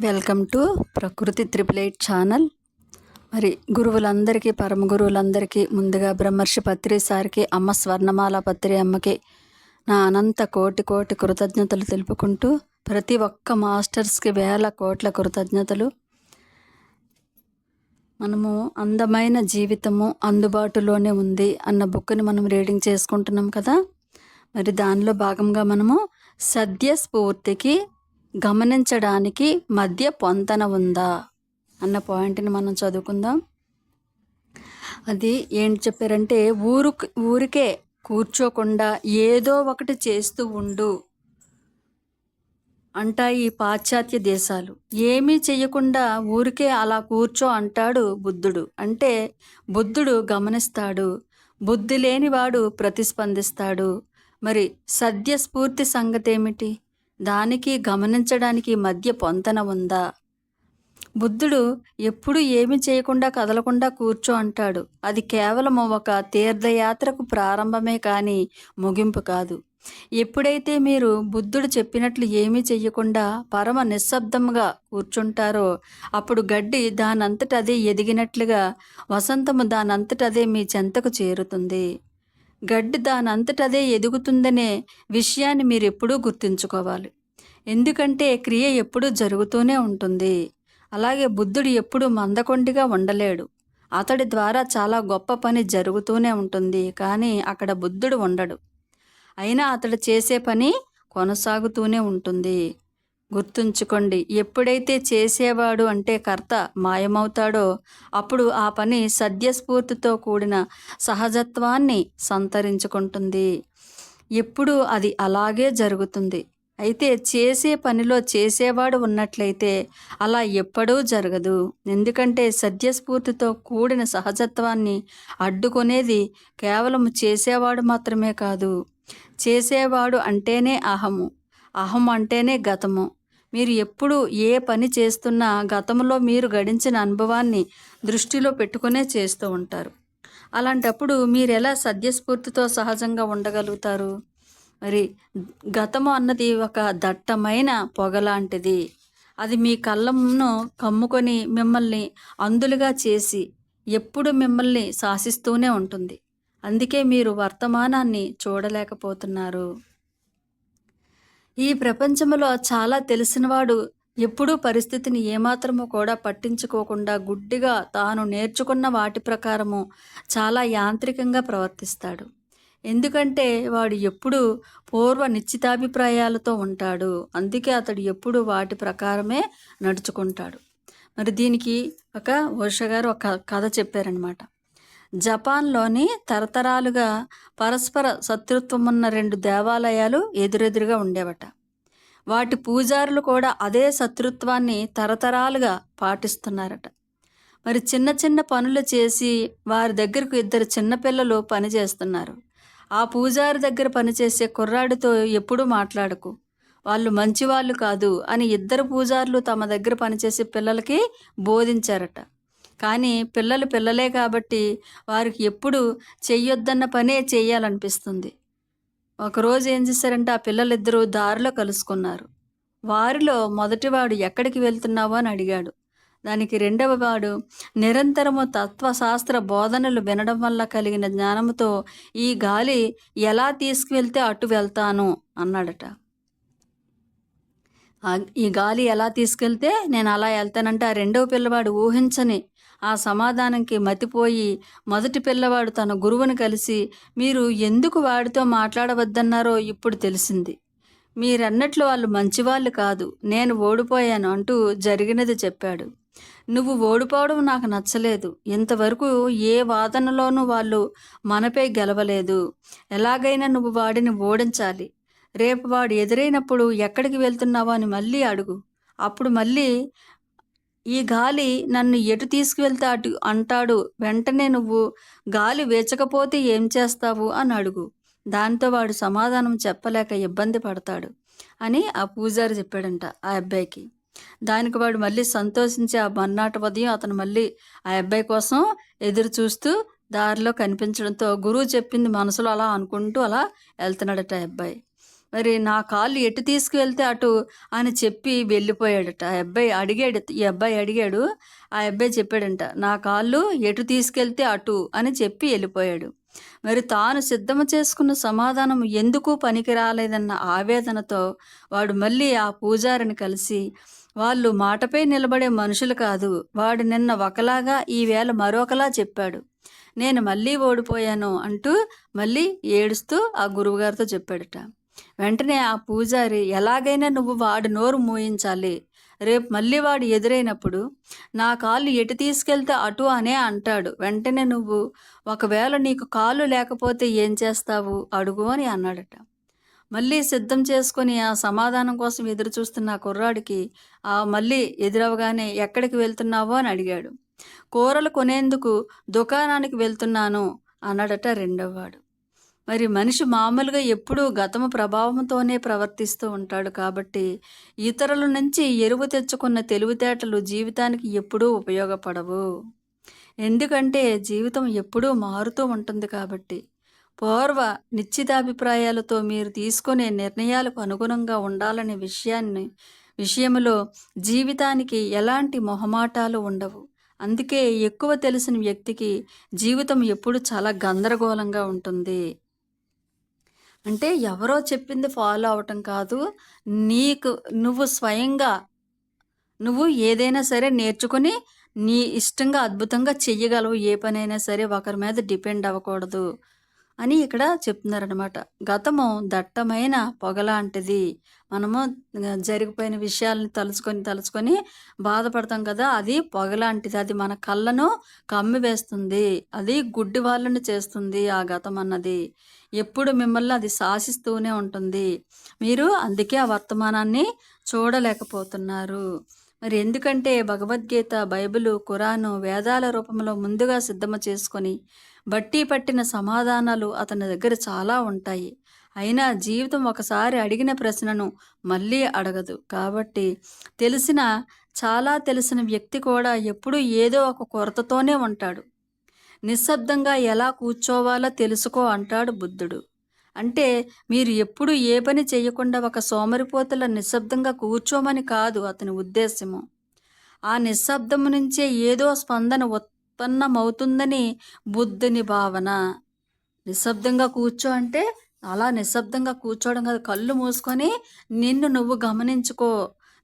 Welcome to Prakruthi triple eight channel. మరి గురువులందరికీ పరమ గురువులందరికీ ముందుగా బ్రహ్మర్షి పత్రి సార్కి అమ్మ స్వర్ణమాల పత్రి అమ్మకి నా అనంత కోటి కోటి కృతజ్ఞతలు తెలుపుకుంటూ ప్రతి ఒక్క మాస్టర్స్కి వేల కోట్ల కృతజ్ఞతలు. మనము అందమైన జీవితము అందుబాటులోనే ఉంది అన్న బుక్ని మనం రీడింగ్ చేసుకుంటున్నాం కదా. మరి దానిలో భాగంగా మనము సద్య స్ఫూర్తికి గమనించడానికి మధ్య పొంతన ఉందా? అన్న పాయింట్ని మనం చదువుకుందాం. అది ఏంటి చెప్పారంటే ఊరు ఊరికే కూర్చోకుండా ఏదో ఒకటి చేస్తూ ఉండు అంటాయి ఈ పాశ్చాత్య దేశాలు. ఏమీ చేయకుండా ఊరికే అలా కూర్చో అంటాడు బుద్ధుడు. అంటే బుద్ధుడు గమనిస్తాడు బుద్ధి లేనివాడు ప్రతిస్పందిస్తాడు. మరి సద్యస్ఫూర్తి సంగతి ఏమిటి దానికి గమనించడానికి మధ్య పొంతన ఉందా? బుద్ధుడు ఎప్పుడు ఏమి చేయకుండా కదలకుండా కూర్చో అంటాడు. అది కేవలం ఒక తీర్థయాత్రకు ప్రారంభమే కానీ ముగింపు కాదు. ఎప్పుడైతే మీరు బుద్ధుడు చెప్పినట్లు ఏమీ చెయ్యకుండా పరమ నిశ్శబ్దంగా కూర్చుంటారో అప్పుడు గడ్డి దానంతటదే ఎదిగినట్లుగా వసంతము దానంతట అదే మీ చెంతకు చేరుతుంది. గడ్డి దానంతటదే ఎదుగుతుందనే విషయాన్ని మీరు ఎప్పుడూ గుర్తుంచుకోవాలి. ఎందుకంటే క్రియ ఎప్పుడూ జరుగుతూనే ఉంటుంది. అలాగే బుద్ధుడు ఎప్పుడూ మందకొండిగా ఉండలేడు. అతడి ద్వారా చాలా గొప్ప పని జరుగుతూనే ఉంటుంది. కానీ అక్కడ బుద్ధుడు ఉండడు. అయినా అతడు చేసే పని కొనసాగుతూనే ఉంటుంది. గుర్తుంచుకోండి. ఎప్పుడైతే చేసేవాడు అంటే కర్త మాయమవుతాడో అప్పుడు ఆ పని సద్యస్ఫూర్తితో కూడిన సహజత్వాన్ని సంతరించుకుంటుంది. ఎప్పుడు అది అలాగే జరుగుతుంది. అయితే చేసే పనిలో చేసేవాడు ఉన్నట్లయితే అలా ఎప్పుడూ జరగదు. ఎందుకంటే సద్యస్ఫూర్తితో కూడిన సహజత్వాన్ని అడ్డుకునేది కేవలం చేసేవాడు మాత్రమే కాదు. చేసేవాడు అంటేనే అహము. అహం అంటేనే గతము. మీరు ఎప్పుడు ఏ పని చేస్తున్నా గతంలో మీరు గడించిన అనుభవాన్ని దృష్టిలో పెట్టుకునే చేస్తూ ఉంటారు. అలాంటప్పుడు మీరు ఎలా సద్యస్ఫూర్తితో సహజంగా ఉండగలుగుతారు? మరి గతము అన్నది ఒక దట్టమైన పొగ లాంటిది. అది మీ కళ్ళమును కమ్ముకొని మిమ్మల్ని అందులుగా చేసి ఎప్పుడు మిమ్మల్ని శాసిస్తూనే ఉంటుంది. అందుకే మీరు వర్తమానాన్ని చూడలేకపోతున్నారు. ఈ ప్రపంచంలో చాలా తెలిసినవాడు ఎప్పుడూ పరిస్థితిని ఏమాత్రము కూడా పట్టించుకోకుండా గుడ్డిగా తాను నేర్చుకున్న వాటి ప్రకారము చాలా యాంత్రికంగా ప్రవర్తిస్తాడు. ఎందుకంటే వాడు ఎప్పుడు పూర్వ నిశ్చితాభిప్రాయాలతో ఉంటాడు. అందుకే అతడు ఎప్పుడు వాటి ప్రకారమే నడుచుకుంటాడు. మరి దీనికి ఒక వర్ష గారు ఒక కథ చెప్పారనమాట జపాన్లోని తరతరాలుగా పరస్పర శత్రుత్వం ఉన్న రెండు దేవాలయాలు ఎదురెదురుగా ఉండేవట. వాటి పూజారులు కూడా అదే శత్రుత్వాన్ని తరతరాలుగా పాటిస్తున్నారట. మరి చిన్న చిన్న పనులు చేసి వారి దగ్గరకు ఇద్దరు చిన్నపిల్లలు పని చేస్తున్నారు. ఆ పూజారి దగ్గర పనిచేసే కుర్రాడితో ఎప్పుడూ మాట్లాడకు. వాళ్ళు మంచివాళ్ళు కాదు అని ఇద్దరు పూజారులు తమ దగ్గర పనిచేసే పిల్లలకి బోధించారట. కానీ పిల్లలు పిల్లలే కాబట్టి వారికి ఎప్పుడు చెయ్యొద్దన్న పనే చెయ్యాలనిపిస్తుంది. ఒకరోజు ఏం చేశారంటే ఆ పిల్లలిద్దరూ దారిలో కలుసుకున్నారు. వారిలో మొదటివాడు ఎక్కడికి వెళ్తున్నావో అని అడిగాడు. దానికి రెండవ వాడు నిరంతరము తత్వశాస్త్ర బోధనలు వినడం వల్ల కలిగిన జ్ఞానంతో ఈ గాలి ఎలా తీసుకువెళ్తే అటు వెళ్తాను అన్నాడట. ఈ గాలి ఎలా తీసుకెళ్తే నేను అలా వెళ్తానంటే ఆ రెండవ పిల్లవాడు ఊహించని ఆ సమాధానంకి మతిపోయి మొదటి పిల్లవాడు తన గురువుని కలిసి మీరు ఎందుకు వాడితో మాట్లాడవద్దన్నారో ఇప్పుడు తెలిసింది. మీరన్నట్లు వాళ్ళు మంచివాళ్ళు కాదు. నేను ఓడిపోయాను అంటూ జరిగినది చెప్పాడు. నువ్వు ఓడిపోవడం నాకు నచ్చలేదు. ఇంతవరకు ఏ వాదనలోనూ వాళ్ళు మనపై గెలవలేదు. ఎలాగైనా నువ్వు వాడిని ఓడించాలి. రేపు వాడు ఎదురైనప్పుడు ఎక్కడికి వెళ్తున్నావు అని మళ్ళీ అడుగు. అప్పుడు మళ్ళీ ఈ గాలి నన్ను ఎటు తీసుకువెళ్తా అటు అంటాడు. వెంటనే నువ్వు గాలి వేచకపోతే ఏం చేస్తావు? అని అడుగు. దాంతో వాడు సమాధానం చెప్పలేక ఇబ్బంది పడతాడు అని ఆ పూజారి చెప్పాడంట ఆ అబ్బాయికి. దానికి వాడు మళ్ళీ సంతోషించి ఆ మన్నాటి ఉదయం అతను మళ్ళీ ఆ అబ్బాయి కోసం ఎదురు చూస్తూ దారిలో కనిపించడంతో గురువు చెప్పింది మనసులో అలా అనుకుంటూ అలా వెళ్తున్నాడట ఆ అబ్బాయి. మరి నా కాళ్ళు ఎటు తీసుకువెళ్తే అటు అని చెప్పి వెళ్ళిపోయాడట. ఆ అబ్బాయి అడిగాడు ఈ అబ్బాయి అడిగాడు ఆ అబ్బాయి చెప్పాడంట నా కాళ్ళు ఎటు తీసుకెళ్తే అటు అని చెప్పి వెళ్ళిపోయాడు. మరి తాను సిద్ధము చేసుకున్న సమాధానం ఎందుకు పనికి రాలేదన్న ఆవేదనతో వాడు మళ్ళీ ఆ పూజారిని కలిసి వాళ్ళు మాటపై నిలబడే మనుషులు కాదు వాడు నిన్న ఒకలాగా ఈవేళ మరొకలా చెప్పాడు. నేను మళ్ళీ ఓడిపోయాను అంటూ మళ్ళీ ఏడుస్తూ ఆ గురువుగారితో చెప్పాడట. వెంటనే ఆ పూజారి ఎలాగైనా నువ్వు వాడి నోరు మూయించాలి. రేపు మళ్ళీ వాడు ఎదురైనప్పుడు నా కాళ్ళు ఎటు తీసుకెళ్తే అటు అనే అంటాడు. వెంటనే నువ్వు ఒకవేళ నీకు కాళ్ళు లేకపోతే ఏం చేస్తావు? అడుగు అని అన్నాడట. మళ్ళీ సిద్ధం చేసుకొని ఆ సమాధానం కోసం ఎదురు చూస్తున్న కుర్రాడికి ఆ మళ్ళీ ఎదురవగానే ఎక్కడికి వెళ్తున్నావో? అని అడిగాడు. కూరలు కొనేందుకు దుకాణానికి వెళ్తున్నాను అన్నాడట రెండోవాడు మరి మనిషి మామూలుగా ఎప్పుడూ గతము ప్రభావంతోనే ప్రవర్తిస్తూ ఉంటాడు కాబట్టి ఇతరుల నుంచి ఎరువు తెచ్చుకున్న తెలివితేటలు జీవితానికి ఎప్పుడూ ఉపయోగపడవు. ఎందుకంటే జీవితం ఎప్పుడూ మారుతూ ఉంటుంది కాబట్టి పూర్వ నిశ్చితాభిప్రాయాలతో మీరు తీసుకునే నిర్ణయాలకు అనుగుణంగా ఉండాలనే విషయాన్ని విషయంలో జీవితానికి ఎలాంటి మొహమాటాలు ఉండవు. అందుకే ఎక్కువ తెలిసిన వ్యక్తికి జీవితం ఎప్పుడు చాలా గందరగోళంగా ఉంటుంది. అంటే ఎవరో చెప్పింది ఫాలో అవటం కాదు. నీకు నువ్వు స్వయంగా నువ్వు ఏదైనా సరే నేర్చుకుని నీ ఇష్టంగా అద్భుతంగా చెయ్యగలవు. ఏ పనైనా సరే ఒకరి మీద డిపెండ్ అవ్వకూడదు. అని ఇక్కడ చెప్తున్నారనమాట గతము దట్టమైన పొగలాంటిది మనము జరిగిపోయిన విషయాలని తలుచుకొని తలుచుకొని బాధపడతాం కదా అది పొగలాంటిది అది మన కళ్ళను కమ్మి వేస్తుంది. అది గుడ్డి వాళ్ళను చేస్తుంది ఆ గతం అన్నది. ఎప్పుడు మిమ్మల్ని అది శాసిస్తూనే ఉంటుంది. మీరు అందుకే ఆ వర్తమానాన్ని చూడలేకపోతున్నారు. మరి ఎందుకంటే భగవద్గీత బైబిలు ఖురాను వేదాల రూపంలో ముందుగా సిద్ధము చేసుకొని బట్టి పట్టిన సమాధానాలు అతని దగ్గర చాలా ఉంటాయి. అయినా జీవితం ఒకసారి అడిగిన ప్రశ్నను మళ్ళీ అడగదు. కాబట్టి తెలిసిన చాలా తెలిసిన వ్యక్తి కూడా ఎప్పుడూ ఏదో ఒక కొరతతోనే ఉంటాడు. నిశ్శబ్దంగా ఎలా కూర్చోవాలో తెలుసుకో అంటాడు బుద్ధుడు. అంటే మీరు ఎప్పుడు ఏ పని చేయకుండా ఒక సోమరిపోతుల నిశ్శబ్దంగా కూర్చోమని కాదు అతని ఉద్దేశము ఆ నిశ్శబ్దము నుంచే ఏదో స్పందన ఉత్పన్నమవుతుందని బుద్ధుని భావన. నిశ్శబ్దంగా కూర్చో అంటే అలా నిశ్శబ్దంగా కూర్చోవడం కాదు. కళ్ళు మూసుకొని నిన్ను నువ్వు గమనించుకో.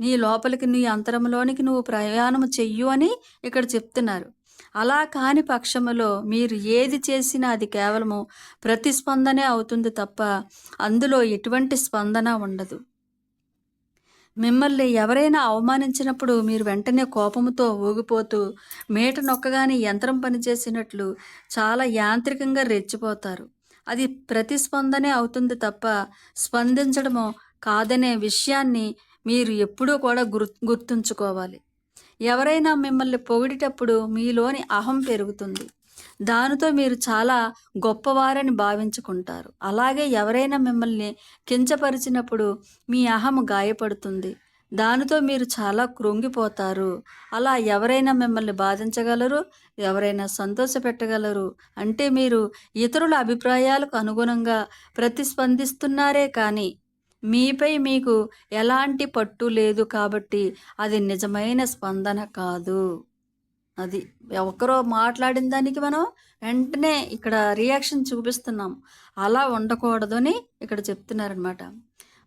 నీ లోపలికి నీ అంతరంలోనికి నువ్వు ప్రయాణం చెయ్యు అని ఇక్కడ చెప్తున్నారు. అలా కాని పక్షములో మీరు ఏది చేసినా అది కేవలము ప్రతిస్పందనే అవుతుంది తప్ప అందులో ఎటువంటి స్పందన ఉండదు. మిమ్మల్ని ఎవరైనా అవమానించినప్పుడు మీరు వెంటనే కోపంతో ఊగిపోతూ మేట నొక్కగానే యంత్రం పనిచేసినట్లు చాలా యాంత్రికంగా రెచ్చిపోతారు. అది ప్రతిస్పందనే అవుతుంది తప్ప స్పందించడము కాదనే విషయాన్ని మీరు ఎప్పుడూ కూడా గుర్ గుర్తుంచుకోవాలి. ఎవరైనా మిమ్మల్ని పొగిడేటప్పుడు మీలోని అహం పెరుగుతుంది. దానితో మీరు చాలా గొప్పవారని భావించుకుంటారు. అలాగే ఎవరైనా మిమ్మల్ని కించపరిచినప్పుడు మీ అహం గాయపడుతుంది. దానితో మీరు చాలా కృంగిపోతారు. అలా ఎవరైనా మిమ్మల్ని బాధించగలరు? ఎవరైనా సంతోష పెట్టగలరు అంటే మీరు ఇతరుల అభిప్రాయాలకు అనుగుణంగా ప్రతిస్పందిస్తున్నారే కానీ మీపై మీకు ఎలాంటి పట్టు లేదు కాబట్టి అది నిజమైన స్పందన కాదు. అది ఒకరో మాట్లాడిన దానికి మనం వెంటనే ఇక్కడ రియాక్షన్ చూపిస్తున్నాం. అలా ఉండకూడదు అని ఇక్కడ చెప్తున్నారనమాట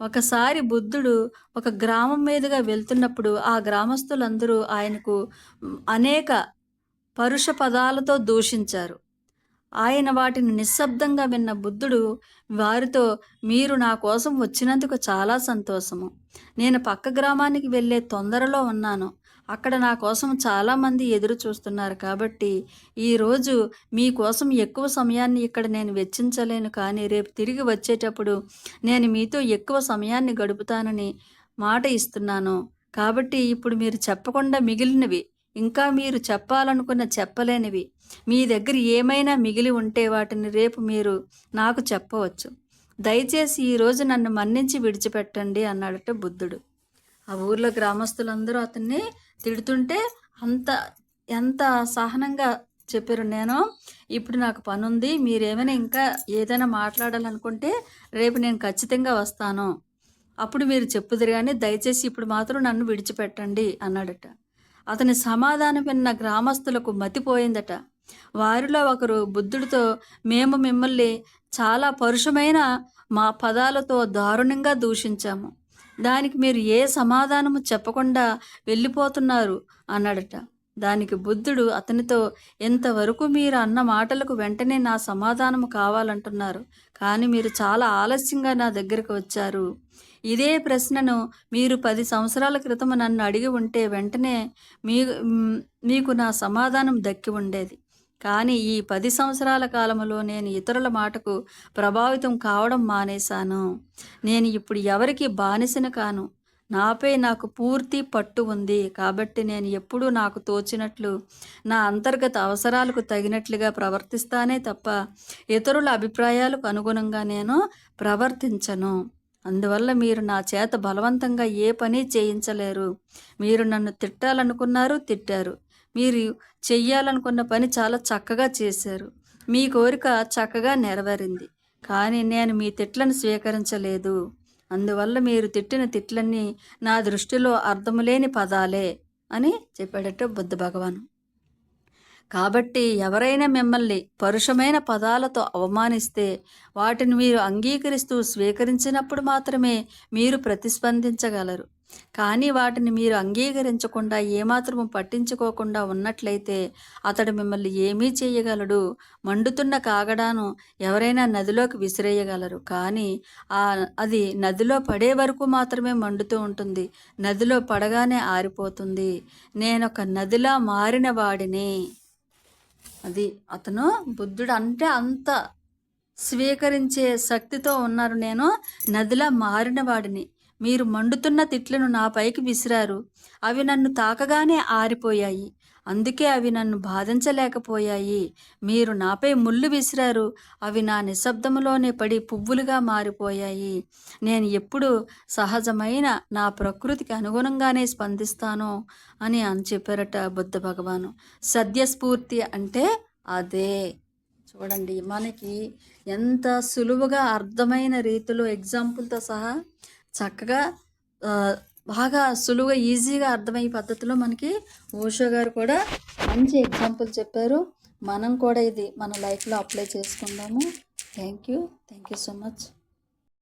ఒకసారి బుద్ధుడు ఒక గ్రామం మీదుగా వెళ్తున్నప్పుడు ఆ గ్రామస్తులందరూ ఆయనకు అనేక పరుష పదాలతో దూషించారు. ఆయన వాటిని నిశ్శబ్దంగా విన్న బుద్ధుడు వారితో మీరు నా కోసం వచ్చినందుకు చాలా సంతోషము. నేను పక్క గ్రామానికి వెళ్ళే తొందరలో ఉన్నాను. అక్కడ నా కోసం చాలామంది ఎదురు చూస్తున్నారు కాబట్టి ఈరోజు మీకోసం ఎక్కువ సమయాన్ని ఇక్కడ నేను వెచ్చించలేను. కానీ రేపు తిరిగి వచ్చేటప్పుడు నేను మీతో ఎక్కువ సమయాన్ని గడుపుతానని మాట ఇస్తున్నాను. కాబట్టి ఇప్పుడు మీరు చెప్పకుండా మిగిలినవి ఇంకా మీరు చెప్పాలనుకున్న చెప్పలేనివి మీ దగ్గర ఏమైనా మిగిలి ఉంటే వాటిని రేపు మీరు నాకు చెప్పవచ్చు. దయచేసి ఈరోజు నన్ను మన్నించి విడిచిపెట్టండి అన్నాడట బుద్ధుడు. ఆ ఊర్లో గ్రామస్తులందరూ అతన్ని తిడుతుంటే అంత ఎంత సహనంగా చెప్పారు. నేను ఇప్పుడు నాకు పని ఉంది మీరేమైనా ఇంకా ఏదైనా మాట్లాడాలనుకుంటే రేపు నేను ఖచ్చితంగా వస్తాను. అప్పుడు మీరు చెప్పుదురు కానీ దయచేసి ఇప్పుడు మాత్రం నన్ను విడిచిపెట్టండి అన్నాడట. అతని సమాధానం విన్న గ్రామస్తులకు మతిపోయిందట. వారిలో ఒకరు బుద్ధుడితో మేము మిమ్మల్ని చాలా పరుషమైన మా పదాలతో దారుణంగా దూషించాము. దానికి మీరు ఏ సమాధానము చెప్పకుండా వెళ్ళిపోతున్నారు? అన్నాడట. దానికి బుద్ధుడు అతనితో ఎంతవరకు మీరు అన్న మాటలకు వెంటనే నా సమాధానము కావాలంటున్నారు. కానీ మీరు చాలా ఆలస్యంగా నా దగ్గరకు వచ్చారు. ఇదే ప్రశ్నను మీరు పది సంవత్సరాల క్రితం నన్ను అడిగి ఉంటే వెంటనే మీ మీకు నా సమాధానం దక్కి ఉండేది. కానీ ఈ పది సంవత్సరాల కాలంలో నేను ఇతరుల మాటకు ప్రభావితం కావడం మానేశాను. నేను ఇప్పుడు ఎవరికి బానిసను కాను. నాపై నాకు పూర్తి పట్టు ఉంది. కాబట్టి నేను ఎప్పుడూ నాకు తోచినట్లు నా అంతర్గత అవసరాలకు తగినట్లుగా ప్రవర్తిస్తానే తప్ప ఇతరుల అభిప్రాయాలకు అనుగుణంగా నేను ప్రవర్తించను. అందువల్ల మీరు నా చేత బలవంతంగా ఏ పని చేయించలేరు. మీరు నన్ను తిట్టాలనుకున్నారు తిట్టారు. మీరు చెయ్యాలనుకున్న పని చాలా చక్కగా చేశారు. మీ కోరిక చక్కగా నెరవేరింది. కానీ నేను మీ తిట్లను స్వీకరించలేదు. అందువల్ల మీరు తిట్టిన తిట్లన్నీ నా దృష్టిలో అర్థములేని పదాలే అని చెప్పాడట బుద్ధ భగవాను. కాబట్టి ఎవరైనా మిమ్మల్ని పరుషమైన పదాలతో అవమానిస్తే వాటిని మీరు అంగీకరిస్తూ స్వీకరించినప్పుడు మాత్రమే మీరు ప్రతిస్పందించగలరు. కానీ వాటిని మీరు అంగీకరించకుండా ఏమాత్రము పట్టించుకోకుండా ఉన్నట్లయితే అతడు మిమ్మల్ని ఏమీ చేయగలడు. మండుతున్న కాగడాను ఎవరైనా నదిలోకి విసిరేయగలరు. కానీ ఆ అది నదిలో పడే వరకు మాత్రమే మండుతూ ఉంటుంది. నదిలో పడగానే ఆరిపోతుంది. నేనొక నదిలా మారిన వాడిని. అది అతను బుద్ధుడు అంటే అంత స్వీకరించే శక్తితో ఉన్నారు. నేను నదిలా మారిన వాడిని. మీరు మండుతున్న తిట్లను నాపైకి విసిరారు. అవి నన్ను తాకగానే ఆరిపోయాయి. అందుకే అవి నన్ను బాధించలేకపోయాయి. మీరు నాపై ముళ్ళు విసిరారు. అవి నా నిశ్శబ్దములోనే పడి పువ్వులుగా మారిపోయాయి. నేను ఎప్పుడు సహజమైన నా ప్రకృతికి అనుగుణంగానే స్పందిస్తాను అని అని చెప్పారట బుద్ధ భగవాను. సద్యస్ఫూర్తి అంటే అదే. చూడండి మనకి ఎంత సులువుగా అర్థమైన రీతిలో ఎగ్జాంపుల్తో సహా చక్కగా బాగా సులువుగా ఈజీగా అర్థమయ్యే పద్ధతిలో మనకి ఓషో గారు కూడా మంచి ఎగ్జాంపుల్ చెప్పారు. మనం కూడా ఇది మన లైఫ్లో అప్లై చేసుకుందాము. Thank you thank you so much.